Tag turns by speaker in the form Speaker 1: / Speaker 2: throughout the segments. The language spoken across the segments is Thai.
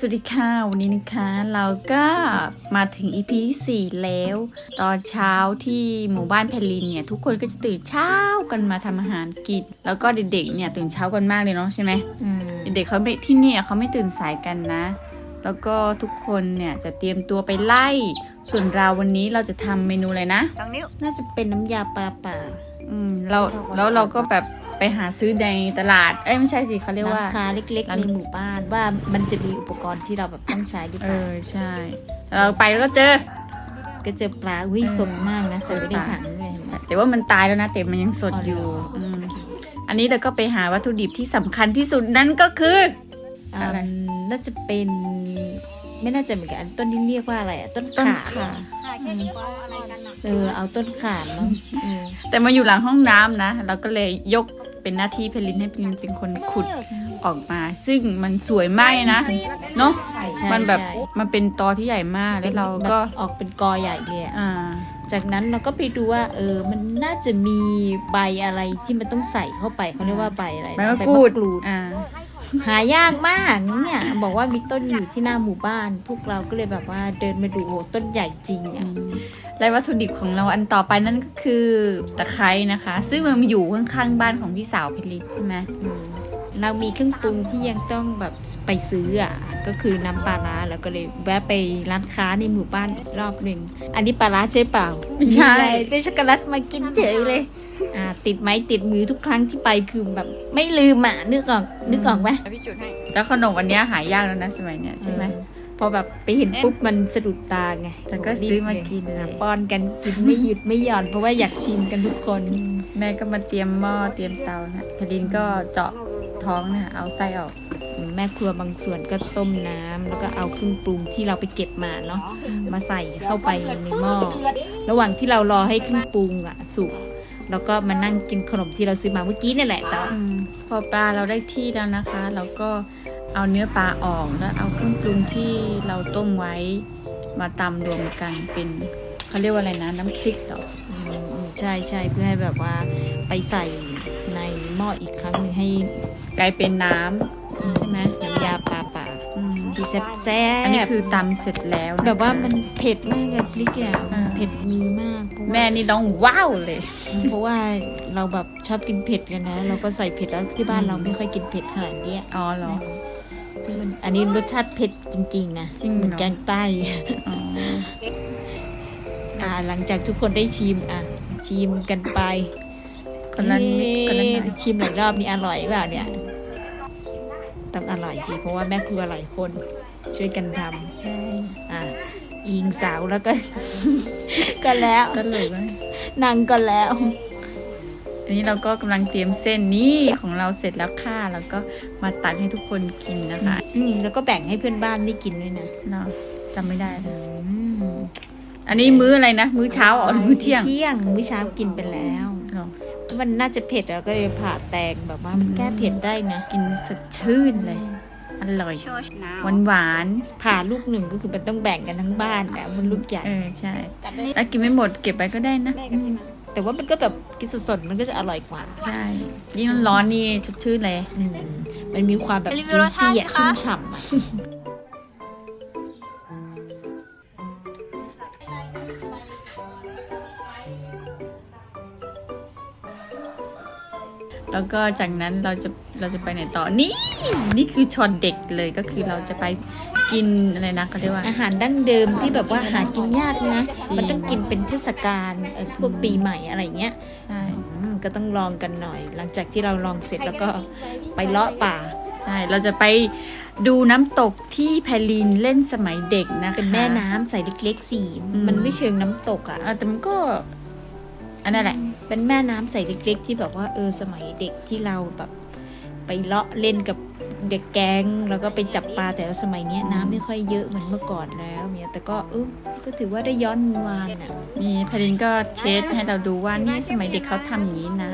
Speaker 1: สวัสดีค่ะวันนี้นะคะเราก็มาถึง EP ที่4แล้ว ตอนเช้าที่หมู่บ้านแพลินเนี่ย ทุกคนก็จะตื่นเช้ากันมาทำอาหารกิน แล้วก็เด็กๆเนี่ยตื่นเช้ากันมากเลยเนาะใช่ไหม
Speaker 2: อืม
Speaker 1: เด็กๆเขาไม่ที่เนี่ยเขาไม่ตื่นสายกันนะ แล้วก็ทุกคนเนี่ยจะเตรียมตัวไปไล่ ส่วนเราวันนี้เราจะทำเมนูอะไรนะ
Speaker 2: น่าจะเป็นน้ำยาปลาป่า
Speaker 1: อืมเราแล้วเราก็แบบ ไปหาซื้อในตลาด เอ้ยไม่ใช่สิเขาเรียกว่า
Speaker 2: ร้านค้าเล็กๆ
Speaker 1: ร้าน
Speaker 2: ในหมู่บ้านว่ามันจะมีอุปกรณ์ที่เราแบบต้องใช้หรือ
Speaker 1: เอ
Speaker 2: เปล่า
Speaker 1: อใช่ เราไปแล้วก็เจอ
Speaker 2: ก็เจอปลาอุ้ย
Speaker 1: เออ
Speaker 2: สดมากนะใส่ไว้ใน
Speaker 1: สดปลา
Speaker 2: ถังด้วยเห็นไหม
Speaker 1: แต่ว่ามันตายแล้วนะแต่มันยังสด
Speaker 2: อ๋อ
Speaker 1: อ
Speaker 2: อ
Speaker 1: ยู่มอันนี้เราก็ไปหาวัตถุดิบที่สำคัญที่สุดนั่นก็คืออะไร
Speaker 2: อืมน่าจะเป็น ไม่น่าจะเหมือนกันอันต้นนี้เรียกว่าอะไรอะต้น
Speaker 1: ต้น
Speaker 2: ขา
Speaker 1: ขา
Speaker 2: เออเอาต้นขาเนาะเออ
Speaker 1: แต่มาอยู่หลังห้องน้ำนะ เราก็เลยยก เป็นหน้าที่เพลินให้เพลินเป็นคนขุดออกมา ซึ่งมันสวยมากเลยนะเนาะ
Speaker 2: ใช่
Speaker 1: มันแบบ
Speaker 2: ใช่
Speaker 1: มันเป็นตอที่ใหญ่มากแล้วเราก็
Speaker 2: แบบออกเป็นกอใหญ่เลยอะ
Speaker 1: อ่า
Speaker 2: จากนั้นเราก็ไปดูว่า เออ มันน่าจะมีใบอะไรที่มันต้องใส่เข้าไปเขาเรียกว่าใบอะไรนะ
Speaker 1: ใบมะ
Speaker 2: ใบ
Speaker 1: กรูด
Speaker 2: รูด
Speaker 1: อ่า
Speaker 2: หายากมากเนี่ยบอกว่ามีต้นอยู่ที่หน้าหมู่บ้าน พวกเราก็เลยแบบว่าเดินมาดูโอ้ต้นใหญ่จริงอะ
Speaker 1: และวัตถุดิบของเราอันต่อไปนั่นก็คือตะไคร้นะคะ ซึ่งมันอยู่ข้างๆบ้านของพี่สาวเพลินใช่ไหม
Speaker 2: อืม เรามีเครื่องปรุงที่ยังต้องแบบไปซื้ออะก็คือน้ำปลาร้าแล้วก็เลยแวะไปร้านค้าในหมู่บ้านอีกรอบหนึ่งอันนี้ปลาร้าใช่เปล่า
Speaker 1: ไม่ใช่
Speaker 2: มีอะไรได้ช็อกโกแลตมากินเฉยเลยอ่าติดไม้ติดมือทุกครั้งที่ไปคือแบบไม่ลืมอะนึกออกนึกออกไหม
Speaker 1: แล้วขนมอันเนี้ยหายากแล้วนะสมัยเนี้ยใช่ไหม
Speaker 2: เออพอแบบไปเห็นปุ๊บมันสะดุดตาไง
Speaker 1: แล้วก็ซื้อมากินเลย
Speaker 2: อะป้อนกันกินไม่หยุดไม่หย่อนเพราะว่าอยากชิมกันทุกคน
Speaker 1: แม่ก็มาเตรียมหม้อเตรียมเตานะเพลินก็เจาะ ท้องนะเอาไส้ออก
Speaker 2: แม่ครัวบางส่วนก็ต้มน้ำแล้วก็เอาเครื่องปรุงที่เราไปเก็บมาเนาะมาใส่เข้าไปในหม้อระหว่างที่เรารอให้เครื่องปรุงอะสุกแล้วก็มานั่งกินขนมที่เราซื้อมาเมื่อกี้นี่แหละแต่ว่า
Speaker 1: อมพอปลาเราได้ที่แล้วนะคะ เราก็เอาเนื้อปลาออกแล้วเอาเครื่องปรุงที่เราต้มไว้มาตำรวมกันเป็นเขาเรียกว่าอะไรนะน้ำพริกเหรอ
Speaker 2: อืมอืมใช่ใช่เพื่อให้แบบว่าไปใส่ใน หม้ออีกครั้งหนึ่งให้
Speaker 1: กลายเป็นน้ำใช่ไหม
Speaker 2: น้ำยาปลาป่า
Speaker 1: อืม
Speaker 2: ที่แซ่บแซ่
Speaker 1: อันนี้
Speaker 2: บ
Speaker 1: คือตำเสร็จแล้วะคะ
Speaker 2: แบบว่ามันเผ็ดมากเลยพริกอะ
Speaker 1: อ่า
Speaker 2: เผ็ดมีมากเพราะว่า
Speaker 1: แม่นี่ร้องว้าวเลย
Speaker 2: เพราะว่าเราแบบชอบกินเผ็ดกันนะ เราก็ใส่เผ็ดแล้วที่บ้าน
Speaker 1: อืม
Speaker 2: เราไม่ค่อยกินเผ็ดขนาดเนี้ย
Speaker 1: อ๋อเหรอ
Speaker 2: ซึ่งมันอันนี้รสชาติเผ็ดจริง ๆ นะ
Speaker 1: จริงเหรอ
Speaker 2: เหมือนแกงใต้
Speaker 1: อ๋อ
Speaker 2: อ่าหลังจากทุกคนได้ชิมอะชิมกันไป
Speaker 1: คนละนิดคนละหน่อย
Speaker 2: เอ๊ะชิมหลายรอบนี่อร่อยเปล่าเนี่ย ต้องอร่อยสิ เพราะว่าแม่ครัวหลายคน ช่วยกันท
Speaker 1: ใช่ำ
Speaker 2: อะอิงสาวแล้วก็ ก็แล้ว
Speaker 1: ก็เลยว่า
Speaker 2: นางก็แล้ว
Speaker 1: อันนี้เราก็กำลังเตรียมเส้นนี่ของเราเสร็จแล้วค่ะแล้วก็มาตักให้ทุกคนกินนะคะ
Speaker 2: อืมแล้วก็แบ่งให้เพื่อนบ้านได้กินด้วยนะ
Speaker 1: เนาะจำไม่ได้เลย
Speaker 2: อืม
Speaker 1: อันนี้มื้ออะไรนะ มื้อเช้าอ๋อหรือมื้อเที่ยง
Speaker 2: เที่ยง มื้อเช้ากินไปแล้ว
Speaker 1: เหรอ
Speaker 2: มันน่าจะเผ็ดแล้วก็เลยผ่าแตงแบบว่ามันแก้เผ็ดได้นะ
Speaker 1: กินสดชื่นเลย อร่อยหวานหวาน
Speaker 2: ผ่าลูกหนึ่งก็คือมันต้องแบ่งกันทั้งบ้านนะมันลูกใหญ่
Speaker 1: ๆเออใช่แล้วกินไม่หมดเก็บไปก็ได้นะ
Speaker 2: แต่ว่ามันก็แบบกินสดๆมันก็จะอร่อยกว่า
Speaker 1: ใช่ ยิ่งร้อนนี่สดชื่นเลย
Speaker 2: อืมมันมีความแบบ
Speaker 3: รีวิ
Speaker 2: จุ
Speaker 3: วยรสชาติ
Speaker 2: ซี่อะ
Speaker 3: นะคะ
Speaker 2: ชุ่มฉ่ำ
Speaker 1: แล้วก็จากนั้นเราจะเราจะไปไหนต่อนี่นี่คือช็อตเด็กเลยก็คือเราจะไปกินอะไรนะเขาเรียกว่า
Speaker 2: อาหารดั้งเดิมที่แบบว่าหากินยากนะ
Speaker 1: จริง
Speaker 2: มันต้องกินเป็นเทศกาลเอ่อพวกปีใหม่อะไรเงี้ย
Speaker 1: ใช่
Speaker 2: อืมก็ต้องลองกันหน่อย หลังจากที่เราลองเสร็จแล้วก็ไปเลาะป่า
Speaker 1: ใช่เราจะไปดูน้ำตกที่แพลินเล่นสมัยเด็กนะคะ
Speaker 2: เป็นแม่น้ำใสเล็กๆสี
Speaker 1: อืม
Speaker 2: มันไม่เชิงน้ำตกอะ
Speaker 1: เออแต่มันก็ อันนั้นแหละ
Speaker 2: เป็นแม่น้ำใสเล็กๆ ที่แบบว่าเออสมัยเด็กที่เราแบบไปเลาะเล่นกับเด็กแก๊งแล้วก็ไปจับปลาแต่ว่าสมัยเนี้ยน้ำไม่ค่อยเยอะเหมือนเมื่อก่อนแล้วเนี่ยแต่ก็เออก็ถือว่าได้ย้อนวานอะ
Speaker 1: มีแพลินก็เทสให้เราดูว่านี่สมัยเด็กเขาทำอย่างนี้นะ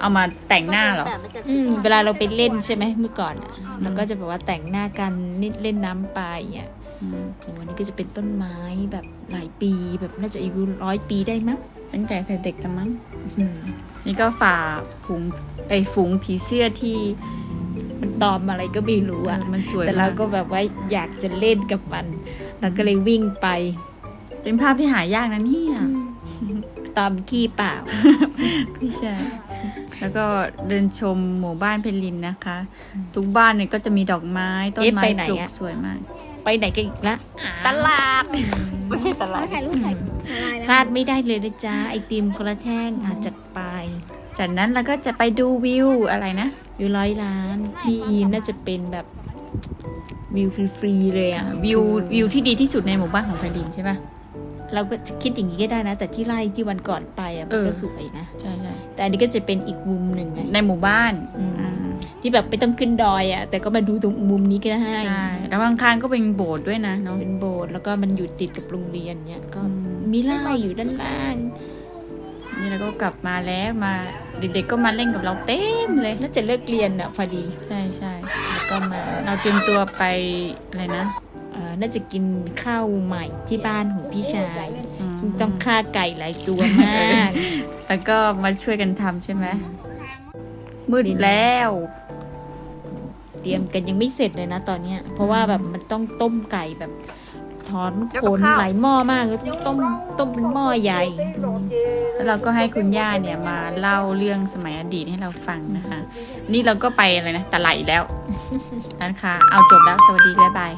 Speaker 1: เอามาแต่งหน้าเหรอ
Speaker 2: อืมเวลาเราไปเล่นใช่ไหมเมื่อก่อนอะเราก็จะแบบว่าแต่งหน้ากันนิดเล่นน้ำปลาอย่างเงี้ย
Speaker 1: อืม
Speaker 2: โอ้อันนี้ก็จะเป็นต้นไม้แบบหลายปีแบบน่าจะอายุร้อยปีได้มั้ง
Speaker 1: ตั้งแต่เด็กกันมั้ง
Speaker 2: อืม
Speaker 1: นี่ก็ฝ่าฝูงไอยฝูงผีเสื้อที่
Speaker 2: มันตอมอะไรก็ไม่รู้อะ
Speaker 1: มันสวย
Speaker 2: แต่เรา
Speaker 1: ม
Speaker 2: ก็แบบว่าอยากจะเล่นกับมันเราก็เลยวิ่งไป
Speaker 1: เป็นภาพที่หายากนะเนี่ย
Speaker 2: ตอมขี้เปล่า
Speaker 1: พี่ใช่แล้วก็เดินชมหมู่บ้านเพลินนะคะ ทุกบ้านเนี่ยก็จะมีดอกไม้ต้น
Speaker 2: เอ๊ะ
Speaker 1: ไม้
Speaker 2: ไปไหน
Speaker 1: ปลูก
Speaker 2: อะ
Speaker 1: สวยมาก
Speaker 2: ไปไหนกันอีกละอ่า
Speaker 1: ตลาด ไม่ใช่ตลาด
Speaker 3: ถ่ายรูปถ่ายถ่าย
Speaker 2: พลาดไม่ได้เลยนะจ๊ะไอติมคนละแท่งอาจัดไป
Speaker 1: จากนั้นเราก็จะไปดูวิวอะไรนะ
Speaker 2: วิวร้อยล้านที่น่าจะเป็นแบบวิวฟรีๆเลยอะ
Speaker 1: วิววิวที่ดีที่สุดในหมู่บ้านของเพลินใช่ปะ
Speaker 2: เราก็จะคิดอย่างนี้ก็ได้นะ แต่ที่ไร่ที่วันก่อนไปอะมัน
Speaker 1: เออ
Speaker 2: ก็สวยนะ
Speaker 1: ใช่ใช่
Speaker 2: แต่อันนี้ก็จะเป็นอีกมุมหนึ่งไง
Speaker 1: ในหมู่บ้าน
Speaker 2: อืม
Speaker 1: อ่า
Speaker 2: ที่แบบไม่ต้องขึ้นดอยอะแต่ก็มาดูตรงมุมนี้ก็ได้
Speaker 1: ใช่ แล้วข้างๆก็เป็นโบสถ์ด้วยนะเนาะ
Speaker 2: เป็นโบสถ์แล้วก็มันอยู่ติดกับโรงเรียนเนี่ยก็
Speaker 1: อืม
Speaker 2: มีไร่อยู่ด้านล่าง
Speaker 1: นี่เราก็กลับมาแล้วมาเด็กๆก็มาเล่นกับเราเต็มเลย
Speaker 2: น่าจะเลิกเรียนอะพอดี
Speaker 1: ใช่ใช่
Speaker 2: แล้วก็มา
Speaker 1: เราเตรียมตัวไปอะไรนะ
Speaker 2: เอ่อน่าจะกินข้าวใหม่ที่บ้านของพี่ชาย
Speaker 1: อืม
Speaker 2: ซึ่งต้องฆ่าไก่หลายตัวมาก
Speaker 1: แล้วก็มาช่วยกันทำใช่ไหมมืดแล้ว
Speaker 2: เตรียมกันยังไม่เสร็จเลยนะตอนเนี้ย เพราะว่าแบบมันต้องต้มไก่แบบถอนขนหลายหม้อมากก็ต้องต้มต้มเป็นหม้อใหญ่
Speaker 1: แล้วเราก็ให้คุณย่าเนี่ยมาเล่าเรื่องสมัยอดีตให้เราฟังนะคะ นี่เราก็ไปอะไรนะตะไหลแล้วนั้นค่ะ เอาจบแล้วสวัสดีบ๊ายบาย